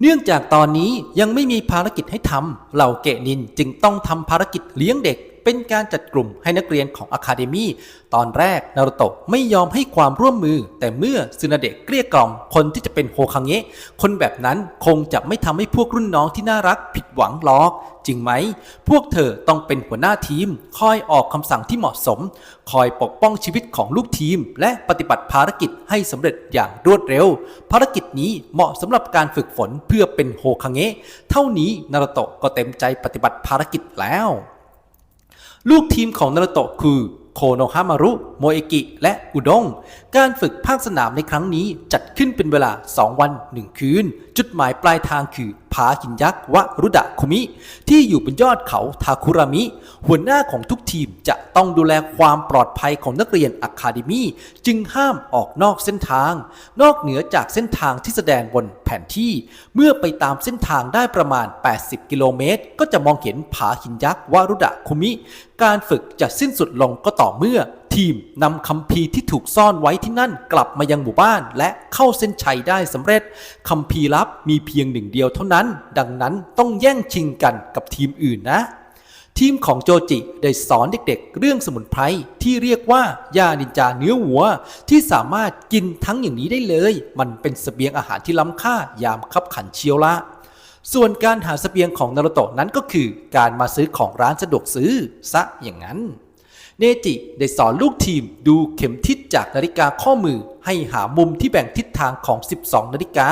เนื่องจากตอนนี้ยังไม่มีภารกิจให้ทำเหล่าเกะนินจึงต้องทำภารกิจเลี้ยงเด็ก เป็นการจัดกลุ่มให้นักเรียนของอะคาเดมีตอนแรกนารุโตะไม่ยอมให้ความร่วมมือ แต่เมื่อซึนาเดะเกลี้ยกล่อมคนที่จะเป็นโฮคังเงะคนแบบนั้นคงจะไม่ทำให้พวกรุ่นน้องที่น่ารักผิดหวังหรอก จริงไหม พวกเธอต้องเป็นหัวหน้าทีม คอยออกคำสั่งที่เหมาะสม คอยปกป้องชีวิตของลูกทีม และปฏิบัติภารกิจให้สำเร็จอย่างรวดเร็ว ภารกิจนี้เหมาะสำหรับการฝึกฝนเพื่อเป็นโฮคังเงะเท่านี้นารุโตะก็เต็มใจปฏิบัติภารกิจแล้ว ลูกทีมของนารุโตะคือโคโนฮามารุ โมเอกิ และอุด้ง การฝึกภาคสนามในครั้งนี้จัดขึ้นเป็นเวลา 2 วัน 1 คืน จุดหมายปลายทางคือ ผาหินยักษ์วรุดะคุมิ ที่อยู่บนยอดเขาทาคุรามิ หัวหน้าของทุกทีมจะต้องดูแลความปลอดภัยของนักเรียนอะคาเดมีจึงห้ามออกนอกเส้นทาง นอกเหนือจากเส้นทางที่แสดงบนแผนที่ เมื่อไปตามเส้นทางได้ประมาณ 80 กิโลเมตร ก็จะมองเห็นผาหินยักษ์วรุดะคุมิ การฝึกจะสิ้นสุดลงก็ต่อเมื่อ ทีมนำคัมภีร์ที่ถูกซ่อนไว้ที่นั่นกลับมายังหมู่บ้าน และเข้าเส้นชัยได้สำเร็จคัมภีร์ลับมีเพียงหนึ่งเดียวเท่านั้น ดังนั้นต้องแย่งชิงกันกับทีมอื่นนะ ทีมของโจจิได้สอนเด็กๆ เรื่องสมุนไพรที่เรียกว่ายานินจาเนื้อวัว ที่สามารถกินทั้งอย่างนี้ได้เลย มันเป็นสเสบียงอาหารที่ล้ำค่ายามคับขันเชียวละส่วนการหาสเสบียงของนารุโตะนั้นก็คือ การมาซื้อของร้านสะดวกซื้อซะอย่างนั้น เนจิได้สอนลูกทีมดูเข็มทิศจากนาฬิกาข้อมือ ให้หามุมที่แบ่งทิศทางของ 12 นาฬิกา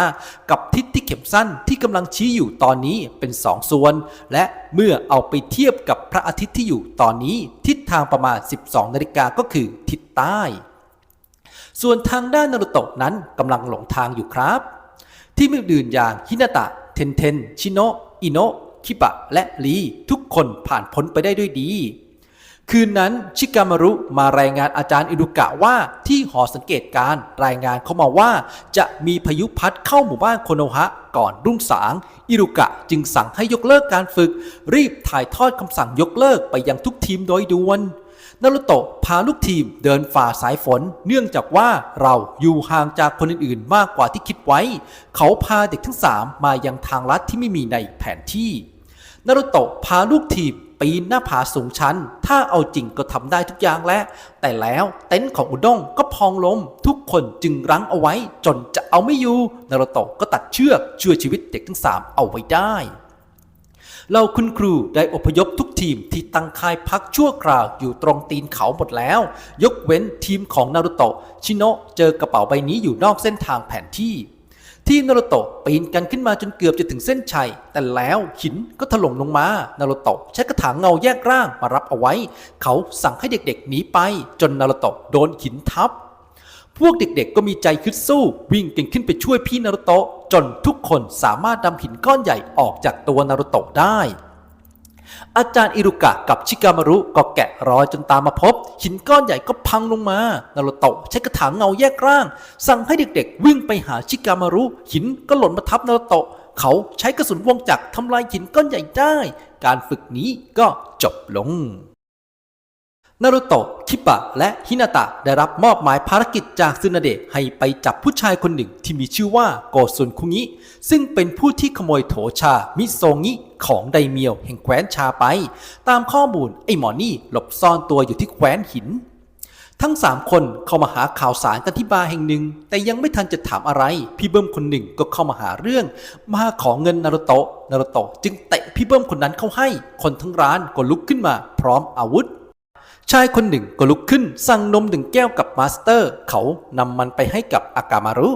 กับทิศที่เข็มสั้นที่กำลังชี้อยู่ตอนนี้เป็น 2 ส่วน และเมื่อเอาไปเทียบกับพระอาทิตย์ที่อยู่ตอนนี้ ทิศทางประมาณ 12 นาฬิกาก็คือทิศใต้ ส่วนทางด้านนารุโตะนั้นกำลังหลงทางอยู่ครับ ที่มืออื่นอย่างฮินาตะเทนเทนชิโนะอิโนะคิบะและลีทุกคนผ่านพ้นไปได้ด้วยดี คืนนั้นชิกามารุมารายงานอาจารย์อิรุกะว่าที่หอสังเกตการ์รายงานเข้ามาว่า จะมีพายุพัดเข้าหมู่บ้านโคโนฮะก่อนรุ่งสาง อิรุกะจึงสั่งให้ยกเลิกการฝึก รีบถ่ายทอดคำสั่งยกเลิกไปยังทุกทีมโดยด่วนนารุโตะพาลูกทีมเดินฝ่าสายฝน เนื่องจากว่าเราอยู่ห่างจากคนอื่นๆ มากกว่าที่คิดไว้ เขาพาเด็กทั้งสามมายังทางลัดที่ไม่มีในแผนที่นารุโตะพาลูกทีม ปีนหน้าผาสูงชัน ถ้าเอาจริงก็ทำได้ทุกอย่างแล้ว แต่แล้วเต็นท์ของอุด้งก็พองลม ทุกคนจึงรั้งเอาไว้ จนจะเอาไม่อยู่นารุโตะก็ตัดเชือกช่วยชีวิตเด็กทั้งสามเอาไว้ได้เราคุณครูได้อพยพทุกทีมที่ตั้งค่ายพักชั่วคราวอยู่ตรงตีนเขาหมดแล้ว ยกเว้นทีมของนารุโตะชิโนะเจอกระเป๋าใบนี้อยู่นอกเส้นทางแผนที่ ที่นารุโตะปีนกันขึ้นมาจนเกือบจะถึงเส้นชัย แต่แล้วหินก็ถล่มลงมานารุโตะใช้กระถางเงาแยกร่างมารับเอาไว้ เขาสั่งให้เด็กๆหนีไป จนนารุโตะโดนหินทับ พวกเด็กๆก็มีใจคึดสู้วิ่งกันขึ้นไปช่วยพี่นารุโตะจนทุกคนสามารถนำหินก้อนใหญ่ออกจากตัวนารุโตะได้ อาจารย์อิรุกะกับชิกามารุก็แกะรอยจนตามมาพบ หินก้อนใหญ่ก็พังลงมา นารุโตะใช้กระถางเงาแยกร่าง สั่งให้เด็กๆ วิ่งไปหาชิกามารุ หินก็หล่นมาทับนารุโตะ เขาใช้กระสุนวงจักรทำลายหินก้อนใหญ่ได้ การฝึกนี้ก็จบลงนารุโตะ คิบะและฮินาตะได้รับมอบหมายภารกิจจากซึนาเดะให้ไปจับผู้ชายคนหนึ่งที่มีชื่อว่าโกซุนคุงิซึ่งเป็นผู้ที่ขโมยโถชา มิโซงิ ของไดเมียวแห่งแคว้นชาไป ตามข้อมูลไอ้หมอนี่หลบซ่อนตัวอยู่ที่แคว้นหิน ทั้งสามคนเข้ามาหาข่าวสารกันที่บาร์แห่งหนึ่ง แต่ยังไม่ทันจะถามอะไร พี่เบิ้มคนหนึ่งก็เข้ามาหาเรื่อง มาขอเงินนารุโตะนารุโตะจึงเตะพี่เบิ้มคนนั้นเข้าให้ คนทั้งร้านก็ลุกขึ้นมาพร้อมอาวุธชายคนหนึ่งก็ลุกขึ้นสั่งนมหนึ่งแก้วกับมาสเตอร์ เขานำมันไปให้กับอากามารุ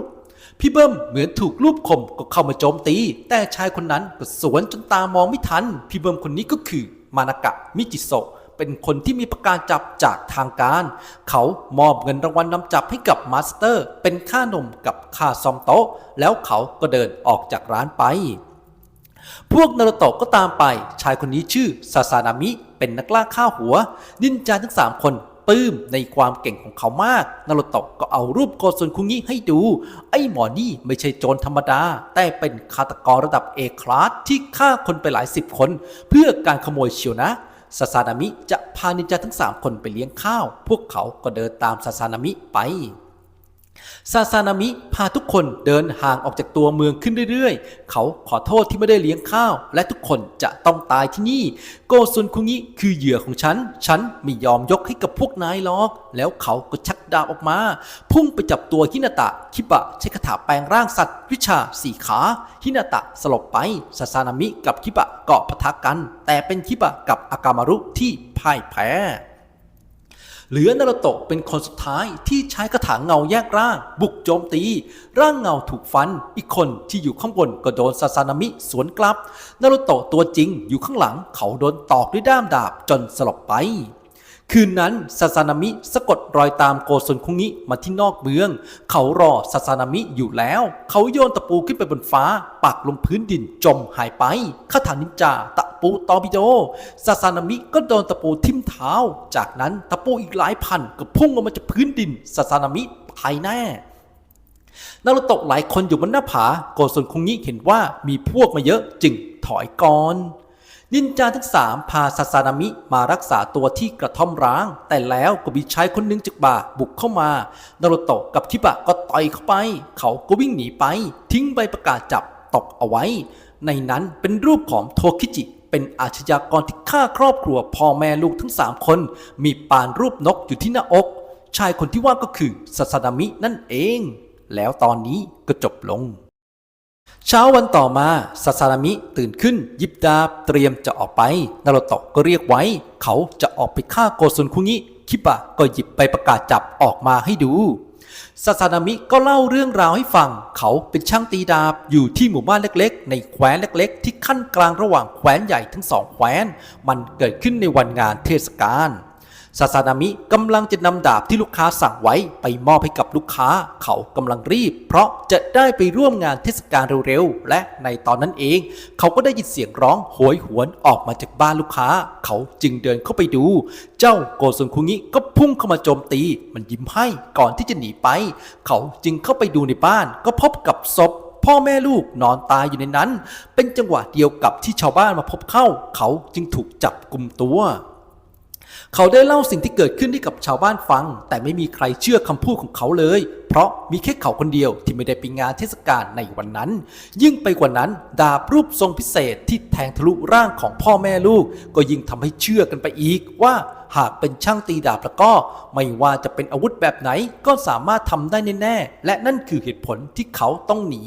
พี่เบิ้มเหมือนถูกลูบคมก็เข้ามาโจมตี แต่ชายคนนั้นก็สวนจนตามองไม่ทัน พี่เบิ้มคนนี้ก็คือมานากะมิจิโซะเป็นคนที่มีประกาศจับจากทางการ เขามอบเงินรางวัลนำจับให้กับมาสเตอร์ เป็นค่านมกับค่าซ่อมโต๊ะ แล้วเขาก็เดินออกจากร้านไป พวกนารุโตะก็ตามไป ชายคนนี้ชื่อซาซานามิ เป็นนักล่าข้าวหัว นินจาทั้งสามคน ปลื้มในความเก่งของเขามาก นารุโตะก็เอารูปโกซนคุงิให้ดู ไอ้หมอนี่ไม่ใช่โจรธรรมดา แต่เป็นฆาตกรระดับเอคลาสที่ฆ่าคนไปหลายสิบคน เพื่อการขโมยเชียวนะซาซานามิจะพานินจาทั้งสามคนไปเลี้ยงข้าว พวกเขาก็เดินตามซาซานามิไป ซาซานามิพาทุกคนเดินห่างออกจากตัวเมืองขึ้นเรื่อยๆ เขาขอโทษที่ไม่ได้เลี้ยงข้าว และทุกคนจะต้องตายที่นี่ โกซุนคุงิคือเหยื่อของฉัน ฉันไม่ยอมยกให้กับพวกนายหรอก แล้วเขาก็ชักดาบออกมา พุ่งไปจับตัวฮินาตะคิบะใช้คาถาแปลงร่างสัตว์ วิชาสี่ขาฮินาตะสลบไปซาซานามิกับคิบะเกาะปะทะกัน แต่เป็นคิบะกับอากามารุที่พ่ายแพ้ เหลือนารโตะเป็นคนสุดท้ายที่ใช้กระถางเงาแยกร่าง บุกโจมตี ร่างเงาถูกฟัน อีกคนที่อยู่ข้างบนก็โดนซาซานามิสวนกลับนารโตะตัวจริงอยู่ข้างหลังเขาโดนตอกด้วยด้ามดาบจนสลบไป คืนนั้นซาซานามิสะกดรอยตามโกซนคุงิมาที่นอกเมือง เขารอซาซานามิอยู่แล้ว เขาโยนตะปูขึ้นไปบนฟ้า ปักลงพื้นดินจมหายไปคาถานินจาตะปูตอร์ปิโดซาซานามิก็โดนตะปูทิ่มเท้า จากนั้นตะปูอีกหลายพันก็พุ่งออกมาจากพื้นดินซาซานามิตายแน่นารุโตะหลายคนอยู่บนหน้าผา โกซนคุงิเห็นว่ามีพวกมาเยอะจึงถอยก่อน นินจาทั้งสามพาซาซานามิมารักษาตัวที่กระท่อมร้าง แต่แล้วก็มีชายคนหนึ่งจากบ่าบุกเข้ามานารุโตะกับคิบะก็ต่อยเข้าไป เขาก็วิ่งหนีไป ทิ้งใบประกาศจับตกเอาไว้ ในนั้นเป็นรูปของโทคิจิ เป็นอาชญากรที่ฆ่าครอบครัวพ่อแม่ลูกทั้งสามคน มีปานรูปนกอยู่ที่หน้าอก ชายคนที่ว่าก็คือซาซานามินั่นเอง แล้วตอนนี้ก็จบลง เช้าวันต่อมาซาซานามิตื่นขึ้นหยิบดาบเตรียมจะออกไป นาโรโตะก็เรียกไว้ เขาจะออกไปฆ่าโกซุนคุงิคิบะก็หยิบไปประกาศจับออกมาให้ดูซาซานามิก็เล่าเรื่องราวให้ฟัง เขาเป็นช่างตีดาบอยู่ที่หมู่บ้านเล็กๆ ในแคว้นเล็กๆ ที่ขั้นกลางระหว่างแคว้นใหญ่ทั้งสองแคว้น มันเกิดขึ้นในวันงานเทศกาล ซาซานามิกำลังจะนำดาบที่ลูกค้าสั่งไว้ไปมอบให้กับลูกค้า เขากำลังรีบ เพราะจะได้ไปร่วมงานเทศกาลเร็วๆ และในตอนนั้นเอง เขาก็ได้ยินเสียงร้องโหยหวนออกมาจากบ้านลูกค้า เขาจึงเดินเข้าไปดู เจ้าโกซุนคุงิก็พุ่งเข้ามาโจมตี มันยิ้มให้ก่อนที่จะหนีไป เขาจึงเข้าไปดูในบ้าน ก็พบกับศพพ่อแม่ลูกนอนตายอยู่ในนั้น เป็นจังหวะเดียวกับที่ชาวบ้านมาพบเข้า เขาจึงถูกจับกลุ่มตัว เขาได้เล่าสิ่งที่เกิดขึ้นให้กับชาวบ้านฟัง แต่ไม่มีใครเชื่อคำพูดของเขาเลย เพราะมีแค่เขาคนเดียวที่ไม่ได้ไปงานเทศกาลในวันนั้น ยิ่งไปกว่านั้น ดาบรูปทรงพิเศษที่แทงทะลุร่างของพ่อแม่ลูก ก็ยิ่งทำให้เชื่อกันไปอีกว่าหากเป็นช่างตีดาบแล้วก็ ไม่ว่าจะเป็นอาวุธแบบไหนก็สามารถทำได้แน่ๆและนั่นคือเหตุผลที่เขาต้องหนี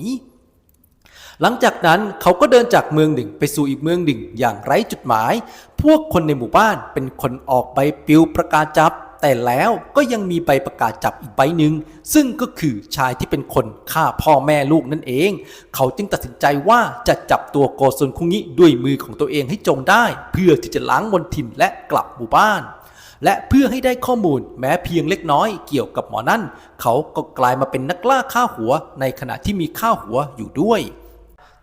หลังจากนั้นเขาก็เดินจากเมืองหนึ่งไปสู่อีกเมืองหนึ่งอย่างไร้จุดหมาย พวกคนในหมู่บ้านเป็นคนออกใบปลิวประกาศจับ แต่แล้วก็ยังมีใบประกาศจับอีกใบหนึ่งซึ่งก็คือชายที่เป็นคนฆ่าพ่อแม่ลูกนั่นเอง เขาจึงตัดสินใจว่าจะจับตัวโกซนคุงิด้วยมือของตัวเองให้จงได้ เพื่อที่จะล้างมลทินและกลับหมู่บ้านและเพื่อให้ได้ข้อมูลแม้เพียงเล็กน้อยเกี่ยวกับหมอนั่น เขาก็กลายมาเป็นนักล่าฆ่าหัวในขณะที่มีฆ่าหัวอยู่ด้วย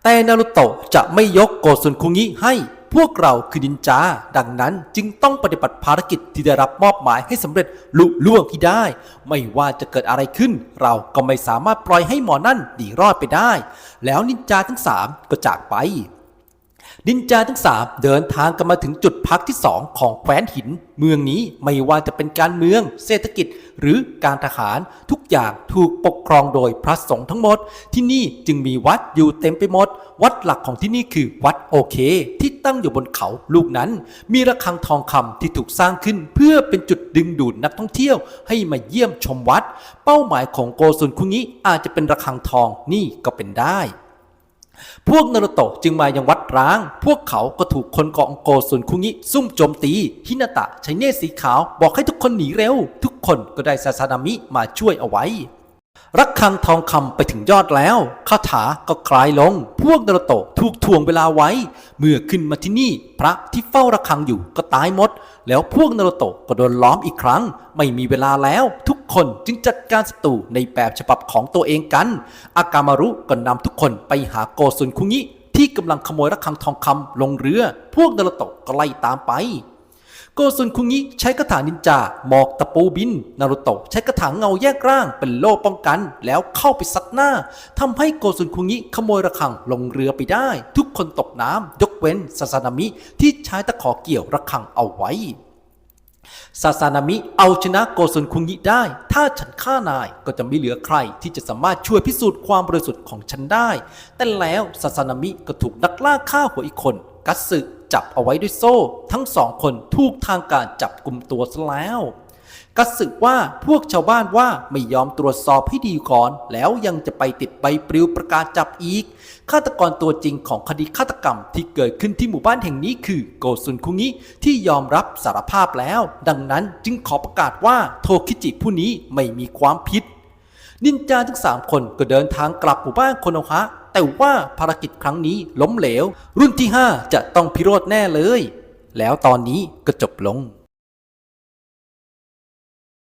แต่นารุโตะจะไม่ยกโกซุนคุงิให้ พวกเราคือนินจา ดังนั้นจึงต้องปฏิบัติภารกิจที่ได้รับมอบหมายให้สำเร็จลุล่วงที่ได้ ไม่ว่าจะเกิดอะไรขึ้น เราก็ไม่สามารถปล่อยให้หมอนั่นหนีรอดไปได้ แล้วนินจาทั้งสามก็จากไป นินจาทั้งสามเดินทางกันมาถึงจุดพักที่สองของแคว้นหิน เมืองนี้ไม่ว่าจะเป็นการเมือง เศรษฐกิจ หรือการทหารทุกอย่างถูกปกครองโดยพระสงฆ์ทั้งหมด ที่นี่จึงมีวัดอยู่เต็มไปหมด วัดหลักของที่นี่คือวัดโอเค ที่ตั้งอยู่บนเขาลูกนั้น มีระฆังทองคำที่ถูกสร้างขึ้น เพื่อเป็นจุดดึงดูดนักท่องเที่ยวให้มาเยี่ยมชมวัด เป้าหมายของโกซุนคุงิอาจจะเป็นระฆังทองนี่ก็เป็นได้ พวกนารุโตะจึงมายังวัดร้าง พวกเขาก็ถูกคนกาะโกซุนคุงิซุ่มโจมตี ฮินาตะใช้เนสีขาวบอกให้ทุกคนหนีเร็ว ทุกคนก็ได้ซาซานามิมาช่วยเอาไว้ รักคังทองคำไปถึงยอดแล้วคาถาก็คลายลง พวกนารุโตะถูกทวงเวลาไว้ เมื่อขึ้นมาที่นี่ พระที่เฝ้าระฆังอยู่ก็ตายหมด แล้วพวกนารุโตะก็โดนล้อมอีกครั้ง ไม่มีเวลาแล้วทุก คนจึงจัดการศัตรูในแบบฉบับของตัวเองกัน อากามารุก็นำทุกคนไปหาโกซุนคุงิที่กำลังขโมยระฆังทองคำลงเรือ พวกนารุโตะก็ไล่ตามไป โกซุนคุงิใช้คาถานินจาหมอกตะปูบิน นารุโตะใช้คาถาเงาแยกร่างเป็นโล่ป้องกัน แล้วเข้าไปซัดหน้าทำให้โกซุนคุงิขโมยระฆังลงเรือไปได้ ทุกคนตกน้ำยกเว้นซาซานามิที่ใช้ตะขอเกี่ยวระฆังเอาไว้ ซาซานามิเอาชนะโกซุนคุงยิได้ ถ้าฉันฆ่านายก็จะไม่เหลือใครที่จะสามารถช่วยพิสูจน์ความบริสุทธิ์ของฉันได้ แต่แล้วซาซานามิก็ถูกนักล่าฆ่าหัวอีกคน กัตสึจับเอาไว้ด้วยโซ่ ทั้งสองคนถูกทางการจับกลุ่มตัวซะแล้ว กสึว่าพวกชาวบ้านว่าไม่ยอมตรวจสอบให้ดีก่อน แล้วยังจะไปติดใบปลิวประกาศจับอีก ฆาตกรตัวจริงของคดีฆาตกรรมที่เกิดขึ้นที่หมู่บ้านแห่งนี้คือโกซุนคุงิที่ยอมรับสารภาพแล้ว ดังนั้นจึงขอประกาศว่าโทคิจิผู้นี้ไม่มีความผิด นินจาทั้งสามคนก็เดินทางกลับหมู่บ้านโคโนฮะแต่ว่าภารกิจครั้งนี้ล้มเหลว รุ่นที่ 5 จะต้องพิโรธแน่เลย แล้วตอนนี้ก็จบลง